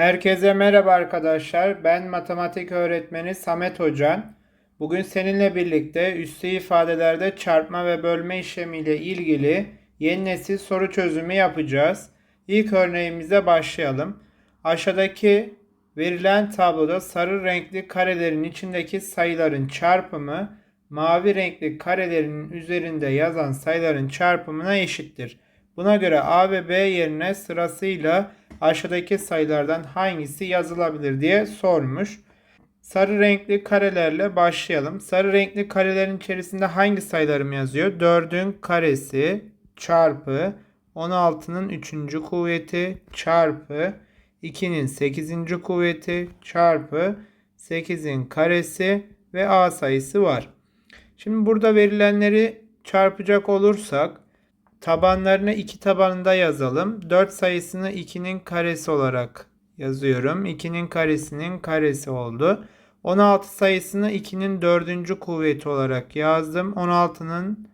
Herkese merhaba arkadaşlar. Ben matematik öğretmeni Samet Hocan. Bugün seninle birlikte üslü ifadelerde çarpma ve bölme işlemiyle ilgili yeni nesil soru çözümü yapacağız. İlk örneğimize başlayalım. Aşağıdaki verilen tabloda sarı renkli karelerin içindeki sayıların çarpımı mavi renkli karelerin üzerinde yazan sayıların çarpımına eşittir. Buna göre A ve B yerine sırasıyla aşağıdaki sayılardan hangisi yazılabilir diye sormuş. Sarı renkli karelerle başlayalım. Sarı renkli karelerin içerisinde hangi sayılarım yazıyor? 4'ün karesi çarpı 16'nın 3. kuvveti çarpı 2'nin 8. kuvveti çarpı 8'in karesi ve A sayısı var. Şimdi burada verilenleri çarpacak olursak tabanlarını 2 tabanında yazalım. 4 sayısını 2'nin karesi olarak yazıyorum. 2'nin karesinin karesi oldu. 16 sayısını 2'nin 4. kuvveti olarak yazdım. 16'nın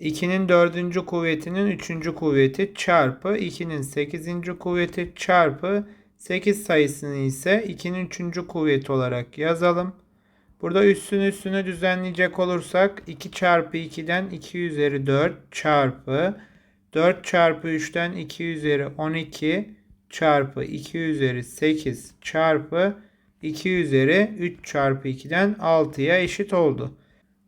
2'nin 4. kuvvetinin 3. kuvveti çarpı 2'nin 8. kuvveti çarpı 8 sayısını ise 2'nin 3. kuvveti olarak yazalım. Burada üstünü üstünü düzenleyecek olursak 2 çarpı 2'den 2 üzeri 4 çarpı 4 çarpı 3'ten 2 üzeri 12 çarpı 2 üzeri 8 çarpı 2 üzeri 3 çarpı 2'den 6'ya eşit oldu.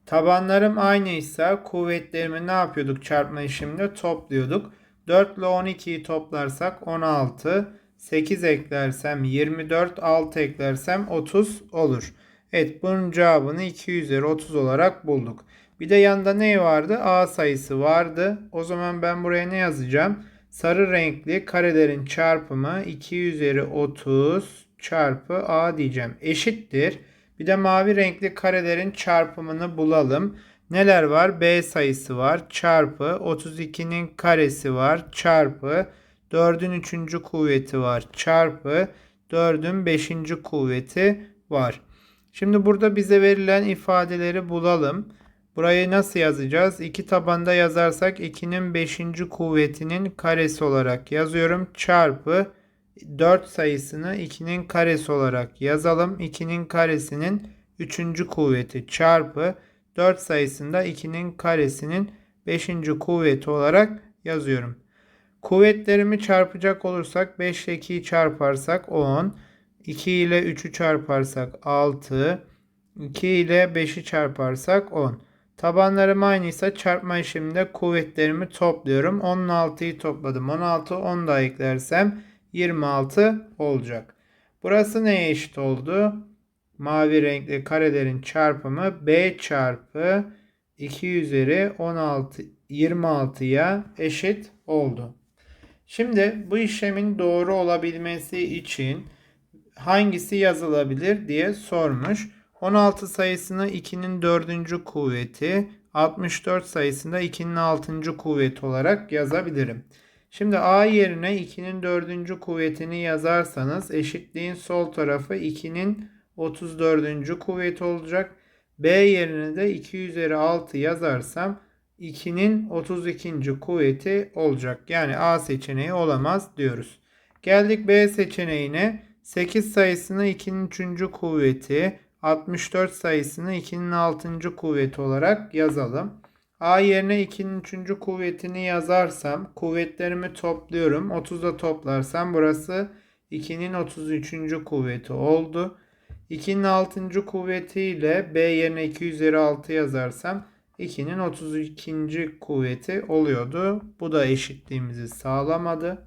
Tabanlarım aynıysa kuvvetlerimi ne yapıyorduk çarpma işleminde topluyorduk. 4 ile 12'yi toplarsak 16, 8 eklersem 24, 6 eklersem 30 olur. Evet bunun cevabını 2 üzeri 30 olarak bulduk. Bir de yanında ne vardı? A sayısı vardı. O zaman ben buraya ne yazacağım? Sarı renkli karelerin çarpımı 2 üzeri 30 çarpı A diyeceğim. Eşittir. Bir de mavi renkli karelerin çarpımını bulalım. Neler var? B sayısı var. Çarpı 32'nin karesi var. Çarpı 4'ün 3. kuvveti var. Çarpı 4'ün 5. kuvveti var. Şimdi burada bize verilen ifadeleri bulalım. Burayı nasıl yazacağız? 2 tabanda yazarsak 2'nin 5. kuvvetinin karesi olarak yazıyorum. Çarpı 4 sayısını 2'nin karesi olarak yazalım. 2'nin karesinin 3. kuvveti çarpı 4 sayısında 2'nin karesinin 5. kuvveti olarak yazıyorum. Kuvvetlerimi çarpacak olursak 5 ile 2'yi çarparsak 10. 2 ile 3'ü çarparsak 6. 2 ile 5'i çarparsak 10. Tabanlarım aynıysa çarpma işleminde kuvvetlerimi topluyorum. 10 ile 6'yı topladım. 16, 10 da eklersem 26 olacak. Burası neye eşit oldu? Mavi renkli karelerin çarpımı B çarpı 2 üzeri 16 26'ya eşit oldu. Şimdi bu işlemin doğru olabilmesi için hangisi yazılabilir diye sormuş. 16 sayısını 2'nin 4. kuvveti, 64 sayısında 2'nin 6. kuvveti olarak yazabilirim. Şimdi A yerine 2'nin 4. kuvvetini yazarsanız eşitliğin sol tarafı 2'nin 34. kuvveti olacak. B yerine de 2 üzeri 6 yazarsam 2'nin 32. kuvveti olacak. Yani A seçeneği olamaz diyoruz. Geldik B seçeneğine. 8 sayısını 2'nin 3. kuvveti, 64 sayısını 2'nin 6. kuvveti olarak yazalım. A yerine 2'nin 3. kuvvetini yazarsam kuvvetlerimi topluyorum. 30'da toplarsam burası 2'nin 33. kuvveti oldu. 2'nin 6. kuvveti ile B yerine 2 üzeri 6 yazarsam 2'nin 32. kuvveti oluyordu. Bu da eşitliğimizi sağlamadı.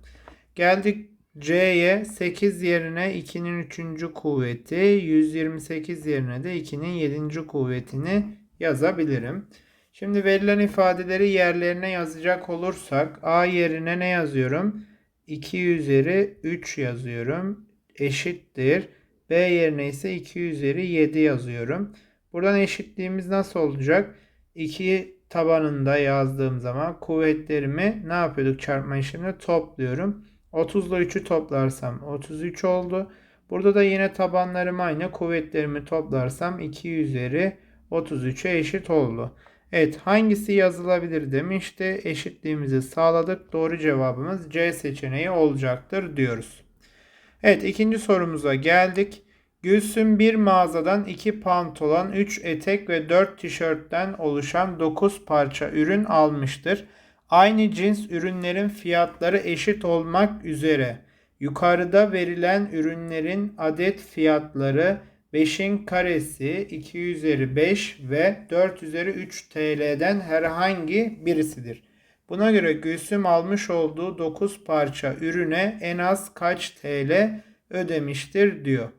Geldik C'ye 8 yerine 2'nin 3. kuvveti, 128 yerine de 2'nin 7. kuvvetini yazabilirim. Şimdi verilen ifadeleri yerlerine yazacak olursak A yerine ne yazıyorum? 2 üzeri 3 yazıyorum. Eşittir. B yerine ise 2 üzeri 7 yazıyorum. Buradan eşitliğimiz nasıl olacak? 2 tabanında yazdığım zaman kuvvetlerimi ne yapıyorduk çarpma işleminde topluyorum. 30 ile 3'ü toplarsam 33 oldu. Burada da yine tabanlarım aynı. Kuvvetlerimi toplarsam 2 üzeri 33'e eşit oldu. Evet hangisi yazılabilir demişti. Eşitliğimizi sağladık. Doğru cevabımız C seçeneği olacaktır diyoruz. Evet ikinci sorumuza geldik. Gülsüm bir mağazadan 2 pantolon, 3 etek ve 4 tişörtten oluşan 9 parça ürün almıştır. Aynı cins ürünlerin fiyatları eşit olmak üzere yukarıda verilen ürünlerin adet fiyatları 5'in karesi 2 üzeri 5 ve 4 üzeri 3 TL'den herhangi birisidir. Buna göre Gülsüm almış olduğu 9 parça ürüne en az kaç TL ödemiştir diyor.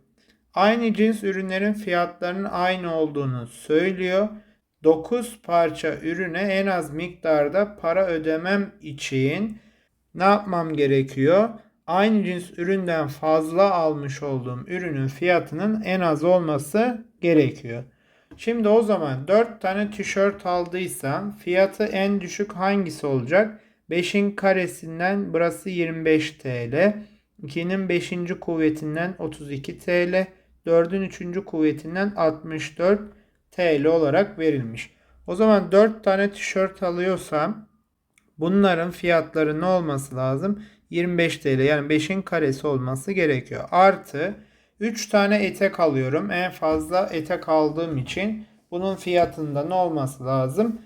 Aynı cins ürünlerin fiyatlarının aynı olduğunu söylüyor. 9 parça ürüne en az miktarda para ödemem için ne yapmam gerekiyor? Aynı cins üründen fazla almış olduğum ürünün fiyatının en az olması gerekiyor. Şimdi o zaman 4 tane tişört aldıysam fiyatı en düşük hangisi olacak? 5'in karesinden burası 25 TL. 2'nin 5. kuvvetinden 32 TL. 4'ün 3. kuvvetinden 64 TL olarak verilmiş. O zaman 4 tane tişört alıyorsam bunların fiyatları ne olması lazım? 25 TL yani 5'in karesi olması gerekiyor. Artı 3 tane etek alıyorum. En fazla etek aldığım için bunun fiyatında ne olması lazım?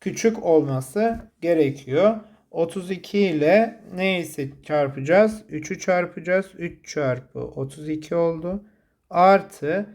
Küçük olması gerekiyor. 32 ile neyse çarpacağız? 3'ü çarpacağız. 3 çarpı 32 oldu. Artı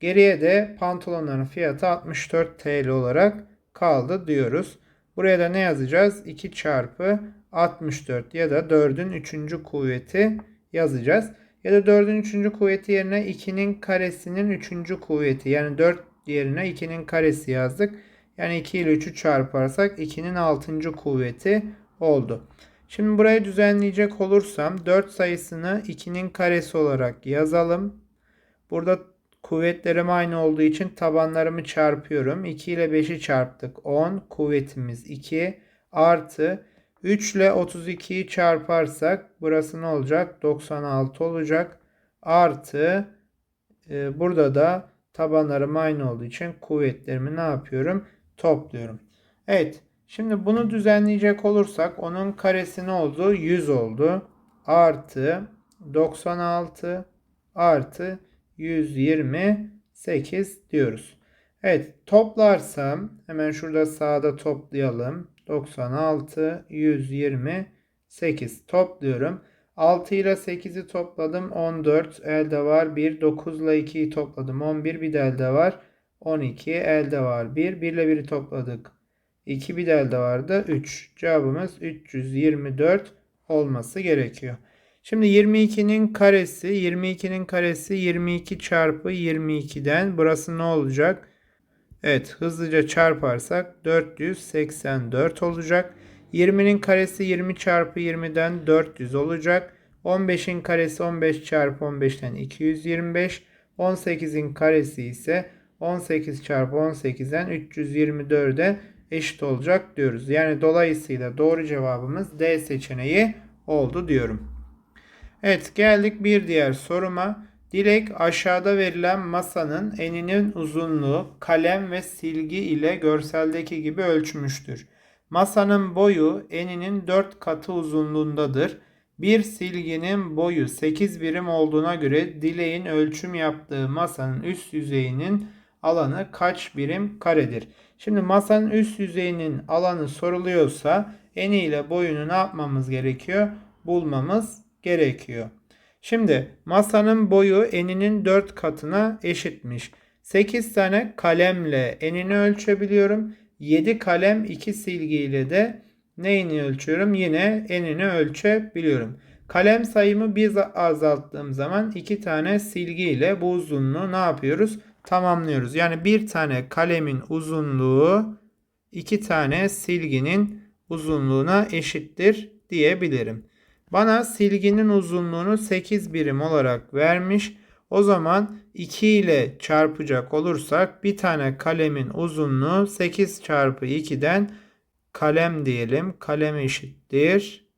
geriye de pantolonların fiyatı 64 TL olarak kaldı diyoruz. Buraya da ne yazacağız? 2 çarpı 64 ya da 4'ün 3. kuvveti yazacağız. Ya da 4'ün 3. kuvveti yerine 2'nin karesinin 3. kuvveti yani 4 yerine 2'nin karesi yazdık. Yani 2 ile 3'ü çarparsak 2'nin 6. kuvveti oldu. Şimdi burayı düzenleyecek olursam 4 sayısını 2'nin karesi olarak yazalım. Burada kuvvetlerim aynı olduğu için tabanlarımı çarpıyorum. 2 ile 5'i çarptık. 10 kuvvetimiz 2 artı 3 ile 32'yi çarparsak burası ne olacak? 96 olacak. Artı e, burada da tabanlarım aynı olduğu için kuvvetlerimi ne yapıyorum? Topluyorum. Evet. Şimdi bunu düzenleyecek olursak onun karesi ne oldu? 100 oldu. Artı 96 artı 128 diyoruz. Evet toplarsam hemen şurada sağda toplayalım. 96, 128 topluyorum. 6 ile 8'i topladım. 14 elde var. 1, 9 ile 2'yi topladım. 11 bir de elde var. 12 elde var. 1, 1 ile 1'i topladık. 2 bir de elde vardı. 3. Cevabımız 324 olması gerekiyor. Şimdi 22'nin karesi 22'nin karesi 22 çarpı 22'den burası ne olacak? Evet hızlıca çarparsak 484 olacak. 20'nin karesi 20 çarpı 20'den 400 olacak. 15'in karesi 15 çarpı 15'ten 225. 18'in karesi ise 18 çarpı 18'den 324'e eşit olacak diyoruz. Yani dolayısıyla doğru cevabımız D seçeneği oldu diyorum. Evet geldik bir diğer soruma. Dilek aşağıda verilen masanın eninin uzunluğu kalem ve silgi ile görseldeki gibi ölçmüştür. Masanın boyu eninin 4 katı uzunluğundadır. Bir silginin boyu 8 birim olduğuna göre dileğin ölçüm yaptığı masanın üst yüzeyinin alanı kaç birim karedir? Şimdi masanın üst yüzeyinin alanı soruluyorsa eni ile boyunu ne yapmamız gerekiyor? Bulmamız gerekiyor. Şimdi masanın boyu eninin 4 katına eşitmiş. 8 tane kalemle enini ölçebiliyorum. 7 kalem 2 silgiyle de neyini ölçüyorum? Yine enini ölçebiliyorum. Kalem sayımı bir azalttığım zaman 2 tane silgiyle bu uzunluğu ne yapıyoruz? Tamamlıyoruz. Yani bir tane kalemin uzunluğu 2 tane silginin uzunluğuna eşittir diyebilirim. Bana silginin uzunluğunu 8 birim olarak vermiş. O zaman 2 ile çarpacak olursak bir tane kalemin uzunluğu 8 çarpı 2'den kalem diyelim. Kalem eşittir.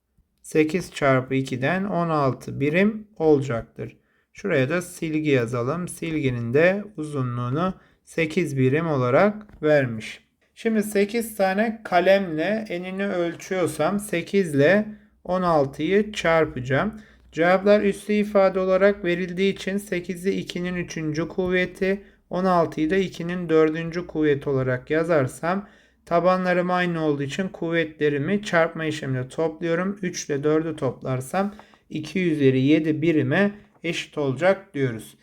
8 çarpı 2'den 16 birim olacaktır. Şuraya da silgi yazalım. Silginin de uzunluğunu 8 birim olarak vermiş. Şimdi 8 tane kalemle enini ölçüyorsam 8 ile 16'yı çarpacağım. Cevaplar üslü ifade olarak verildiği için 8'i 2'nin 3. kuvveti, 16'yı da 2'nin 4. kuvveti olarak yazarsam tabanlarım aynı olduğu için kuvvetlerimi çarpma işleminde topluyorum. 3 ile 4'ü toplarsam 2 üzeri 7 birime eşit olacak diyoruz.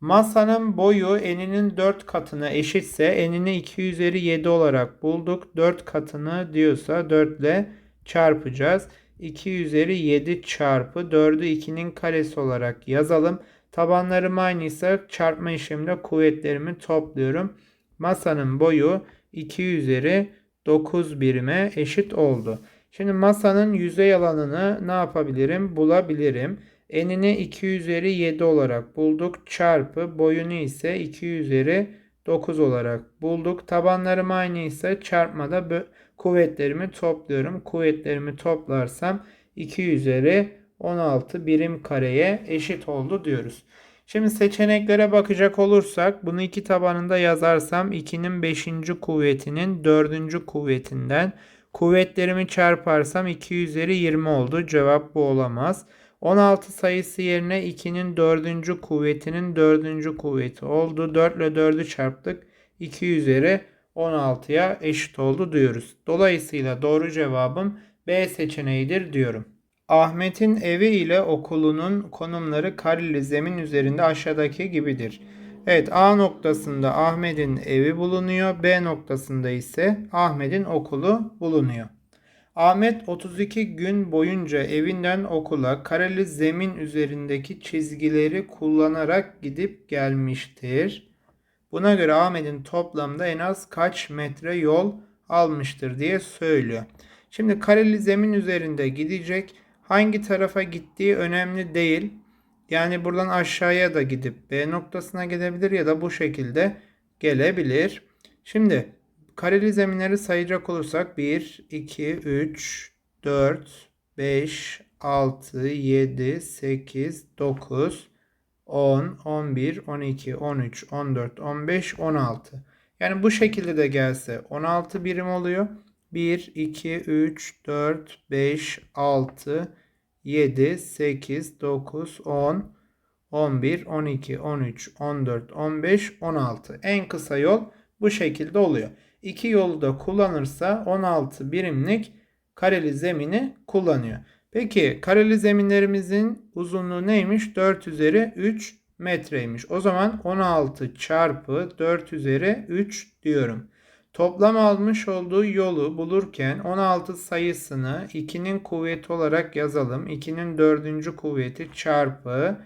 Masanın boyu eninin 4 katına eşitse enini 2 üzeri 7 olarak bulduk. 4 katını diyorsa 4 ile çarpacağız. 2 üzeri 7 çarpı 4'ü 2'nin karesi olarak yazalım. Tabanlarım aynıysa çarpma işleminde kuvvetlerimi topluyorum. Masanın boyu 2 üzeri 9 birime eşit oldu. Şimdi masanın yüzey alanını ne yapabilirim? Bulabilirim. Enini 2 üzeri 7 olarak bulduk. Çarpı boyunu ise 2 üzeri 9 olarak bulduk. Tabanlarım aynı ise çarpmada kuvvetlerimi topluyorum. Kuvvetlerimi toplarsam 2 üzeri 16 birim kareye eşit oldu diyoruz. Şimdi seçeneklere bakacak olursak bunu iki tabanında yazarsam 2'nin 5. kuvvetinin 4. kuvvetinden kuvvetlerimi çarparsam 2 üzeri 20 oldu. Cevap bu olamaz. 16 sayısı yerine 2'nin 4. kuvvetinin 4. kuvveti oldu. 4 ile 4'ü çarptık. 2 üzeri 16'ya eşit oldu diyoruz. Dolayısıyla doğru cevabım B seçeneğidir diyorum. Ahmet'in evi ile okulunun konumları kareli zemin üzerinde aşağıdaki gibidir. Evet A noktasında Ahmet'in evi bulunuyor. B noktasında ise Ahmet'in okulu bulunuyor. Ahmet 32 gün boyunca evinden okula kareli zemin üzerindeki çizgileri kullanarak gidip gelmiştir. Buna göre Ahmet'in toplamda en az kaç metre yol almıştır diye söylüyor. Şimdi kareli zemin üzerinde gidecek. Hangi tarafa gittiği önemli değil. Yani buradan aşağıya da gidip B noktasına gidebilir ya da bu şekilde gelebilir. Şimdi kareli zeminleri sayacak olursak 1, 2, 3, 4, 5, 6, 7, 8, 9, 10, 11, 12, 13, 14, 15, 16. Yani bu şekilde de gelse 16 birim oluyor. 1, 2, 3, 4, 5, 6, 7, 8, 9, 10, 11, 12, 13, 14, 15, 16. En kısa yol bu şekilde oluyor. İki yolu da kullanırsa 16 birimlik kareli zemini kullanıyor. Peki kareli zeminlerimizin uzunluğu neymiş? 4 üzeri 3 metreymiş. O zaman 16 çarpı 4 üzeri 3 diyorum. Toplam almış olduğu yolu bulurken 16 sayısını 2'nin kuvveti olarak yazalım. 2'nin 4. kuvveti çarpı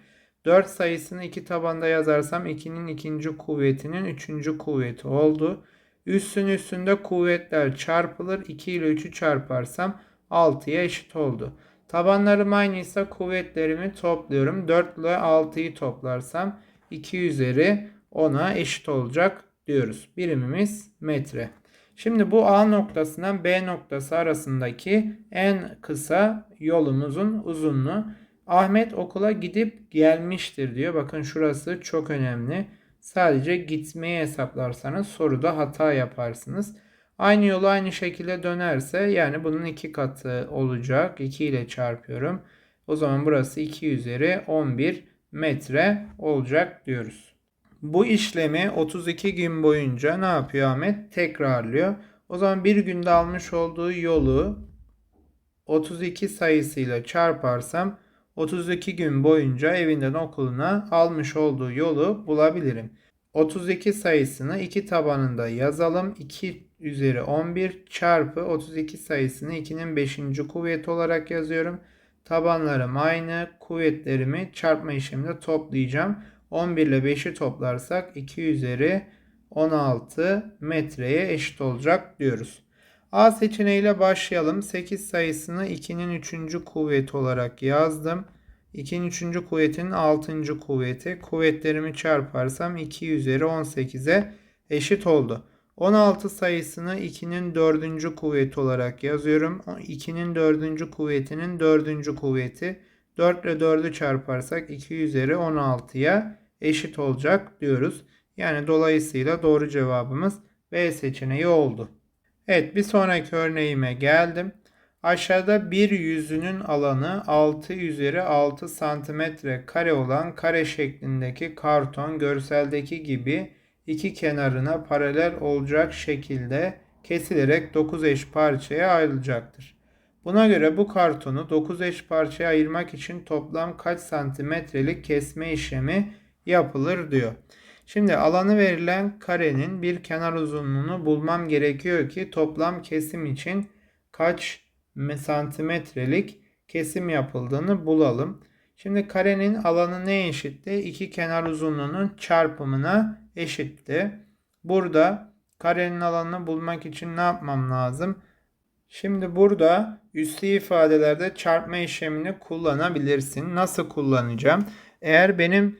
4 sayısını iki tabanda yazarsam 2'nin 2. kuvvetinin 3. kuvveti oldu. Üssün üstünde kuvvetler çarpılır. 2 ile 3'ü çarparsam 6'ya eşit oldu. Tabanlarım aynıysa kuvvetlerimi topluyorum. 4 ile 6'yı toplarsam 2 üzeri 10'a eşit olacak diyoruz. Birimimiz metre. Şimdi bu A noktasından B noktası arasındaki en kısa yolumuzun uzunluğu. Ahmet okula gidip gelmiştir diyor. Bakın şurası çok önemli. Sadece gitmeyi hesaplarsanız soruda hata yaparsınız. Aynı yolu aynı şekilde dönerse yani bunun iki katı olacak. 2 ile çarpıyorum. O zaman burası 2 üzeri 11 metre olacak diyoruz. Bu işlemi 32 gün boyunca ne yapıyor Ahmet? Tekrarlıyor. O zaman bir günde almış olduğu yolu 32 sayısıyla çarparsam 32 gün boyunca evinden okuluna almış olduğu yolu bulabilirim. 32 sayısını iki tabanında yazalım. 2 üzeri 11 çarpı 32 sayısını 2'nin 5. kuvveti olarak yazıyorum. Tabanlarım aynı. Kuvvetlerimi çarpma işleminde toplayacağım. 11 ile 5'i toplarsak 2 üzeri 16 metreye eşit olacak diyoruz. A seçeneğiyle başlayalım. 8 sayısını 2'nin 3. kuvveti olarak yazdım. 2'nin 3. kuvvetinin 6. kuvveti. Kuvvetlerimi çarparsam 2 üzeri 18'e eşit oldu. 16 sayısını 2'nin 4. kuvveti olarak yazıyorum. 2'nin 4. kuvvetinin 4. kuvveti. 4 ile 4'ü çarparsak 2 üzeri 16'ya eşit olacak diyoruz. Yani dolayısıyla doğru cevabımız B seçeneği oldu. Evet bir sonraki örneğime geldim. Aşağıda bir yüzünün alanı 6 üzeri 6 santimetre kare olan kare şeklindeki karton görseldeki gibi iki kenarına paralel olacak şekilde kesilerek 9 eş parçaya ayrılacaktır. Buna göre bu kartonu 9 eş parçaya ayırmak için toplam kaç santimetrelik kesme işlemi yapılır diyor. Şimdi alanı verilen karenin bir kenar uzunluğunu bulmam gerekiyor ki toplam kesim için kaç santimetrelik kesim yapıldığını bulalım. Şimdi karenin alanı ne eşitti? İki kenar uzunluğunun çarpımına eşitti. Burada karenin alanını bulmak için ne yapmam lazım? Şimdi burada üslü ifadelerde çarpma işlemini kullanabilirsin. Nasıl kullanacağım? Eğer benim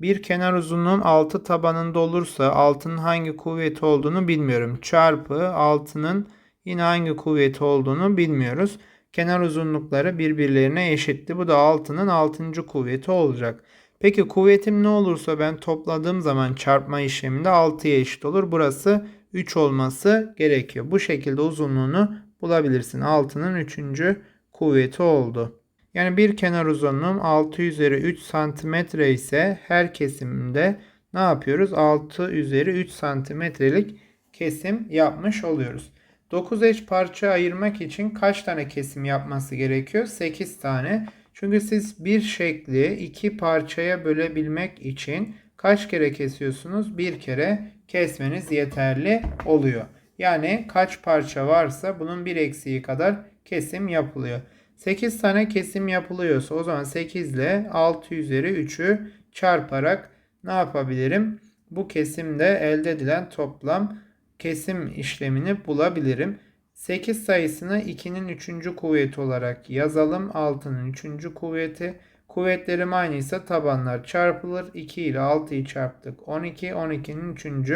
bir kenar uzunluğum 6 tabanında olursa altının hangi kuvveti olduğunu bilmiyorum. Çarpı 6'nın yine hangi kuvveti olduğunu bilmiyoruz. Kenar uzunlukları birbirlerine eşitti. Bu da 6'nın 6. kuvveti olacak. Peki kuvvetim ne olursa ben topladığım zaman çarpma işleminde 6'ya eşit olur. Burası 3 olması gerekiyor. Bu şekilde uzunluğunu bulabilirsin. 6'nın 3. kuvveti oldu. Yani bir kenar uzunluğum 6 üzeri 3 santimetre ise her kesimde ne yapıyoruz? 6 üzeri 3 santimetrelik kesim yapmış oluyoruz. 9 eş parça ayırmak için kaç tane kesim yapması gerekiyor? 8 tane. Çünkü siz bir şekli iki parçaya bölebilmek için kaç kere kesiyorsunuz? Bir kere kesmeniz yeterli oluyor. Yani kaç parça varsa bunun bir eksiği kadar kesim yapılıyor. 8 tane kesim yapılıyorsa o zaman 8 ile 6 üzeri 3'ü çarparak ne yapabilirim? Bu kesimde elde edilen toplam kesim işlemini bulabilirim. 8 sayısını 2'nin 3. kuvveti olarak yazalım. 6'nın 3. kuvveti. Kuvvetlerim aynıysa tabanlar çarpılır. 2 ile 6'yı çarptık. 12. 12'nin 3.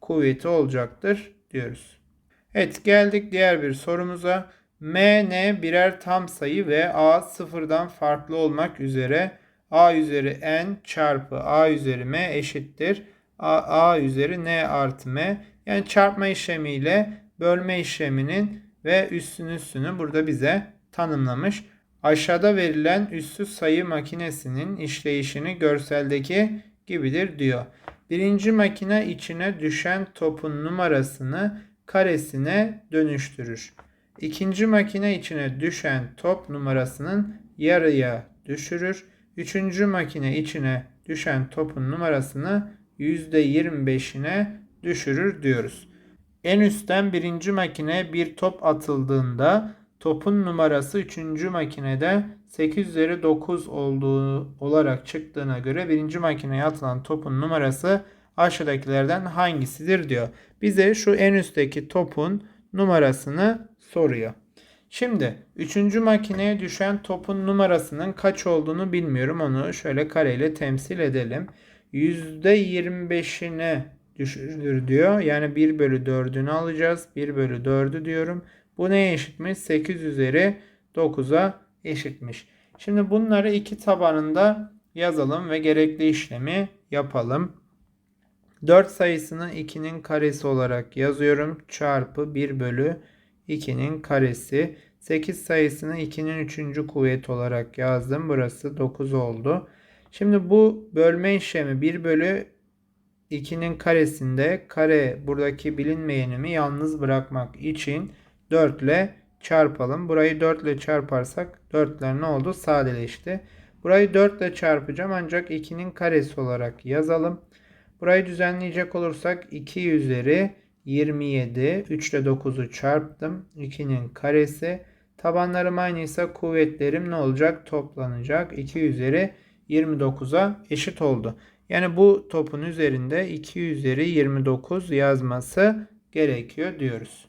kuvveti olacaktır diyoruz. Evet geldik diğer bir sorumuza. M, N birer tam sayı ve A sıfırdan farklı olmak üzere A üzeri N çarpı A üzeri M eşittir. A, A üzeri N artı M. Yani çarpma işlemiyle bölme işleminin ve üstün üstünü burada bize tanımlamış. Aşağıda verilen üssü sayı makinesinin işleyişini görseldeki gibidir diyor. Birinci makine içine düşen topun numarasını karesine dönüştürür. İkinci makine içine düşen top numarasının yarıya düşürür. Üçüncü makine içine düşen topun numarasını %25'ine düşürür diyoruz. En üstten birinci makine bir top atıldığında topun numarası üçüncü makinede 8 üzeri 9 olduğu olarak çıktığına göre birinci makineye atılan topun numarası aşağıdakilerden hangisidir diyor. Bize şu en üstteki topun numarasını soruyor. Şimdi 3. makineye düşen topun numarasının kaç olduğunu bilmiyorum. Onu şöyle kareyle temsil edelim. %25'ine düşürür diyor. Yani 1 bölü 4'ünü alacağız. 1 bölü 4'ü diyorum. Bu neye eşitmiş? 8 üzeri 9'a eşitmiş. Şimdi bunları iki tabanında yazalım ve gerekli işlemi yapalım. 4 sayısını 2'nin karesi olarak yazıyorum. Çarpı 1 bölü 2'nin karesi. 8 sayısını 2'nin 3. kuvveti olarak yazdım. Burası 9 oldu. Şimdi bu bölme işlemi 1 bölü 2'nin karesinde kare buradaki bilinmeyenimi yalnız bırakmak için 4 ile çarpalım. Burayı 4 ile çarparsak 4'ler ne oldu? Sadeleşti. Burayı 4 ile çarpacağım ancak 2'nin karesi olarak yazalım. Burayı düzenleyecek olursak 2 üzeri 27. 3 ile 9'u çarptım. 2'nin karesi. Tabanlarım aynıysa kuvvetlerim ne olacak? Toplanacak. 2 üzeri 29'a eşit oldu. Yani bu topun üzerinde 2 üzeri 29 yazması gerekiyor diyoruz.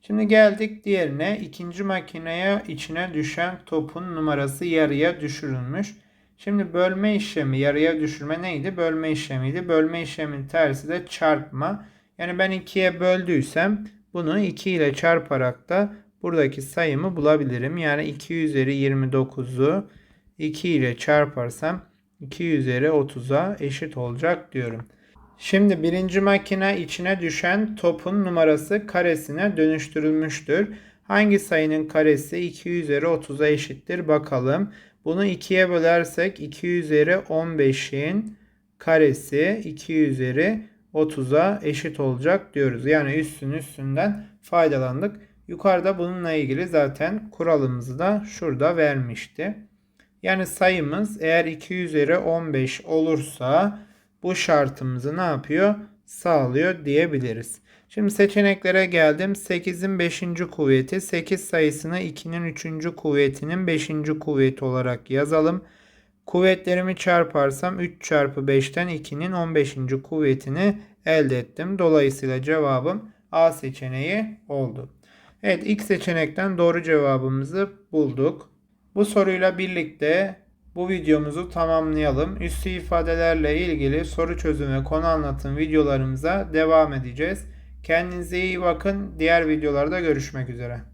Şimdi geldik diğerine. İkinci makineye içine düşen topun numarası yarıya düşürülmüş. Şimdi bölme işlemi yarıya düşürme neydi? Bölme işlemiydi. Bölme işleminin tersi de çarpma. Yani ben 2'ye böldüysem bunu 2 ile çarparak da buradaki sayımı bulabilirim. Yani 2 üzeri 29'u 2 ile çarparsam 2 üzeri 30'a eşit olacak diyorum. Şimdi birinci makine içine düşen topun numarası karesine dönüştürülmüştür. Hangi sayının karesi 2 üzeri 30'a eşittir bakalım. Bunu 2'ye bölersek 2 üzeri 15'in karesi 2 üzeri 30'a eşit olacak diyoruz. Yani üstün üstünden faydalandık. Yukarıda bununla ilgili zaten kuralımızı da şurada vermişti. Yani sayımız eğer 2 üzeri 15 olursa bu şartımızı ne yapıyor? Sağlıyor diyebiliriz. Şimdi seçeneklere geldim. 8'in 5. kuvveti 8 sayısını 2'nin 3. kuvvetinin 5. kuvveti olarak yazalım. Kuvvetlerimi çarparsam 3 çarpı 5'ten 2'nin 15. kuvvetini elde ettim. Dolayısıyla cevabım A seçeneği oldu. Evet ilk seçenekten doğru cevabımızı bulduk. Bu soruyla birlikte bu videomuzu tamamlayalım. Üstü ifadelerle ilgili soru çözüm ve konu anlatım videolarımıza devam edeceğiz. Kendinize iyi bakın. Diğer videolarda görüşmek üzere.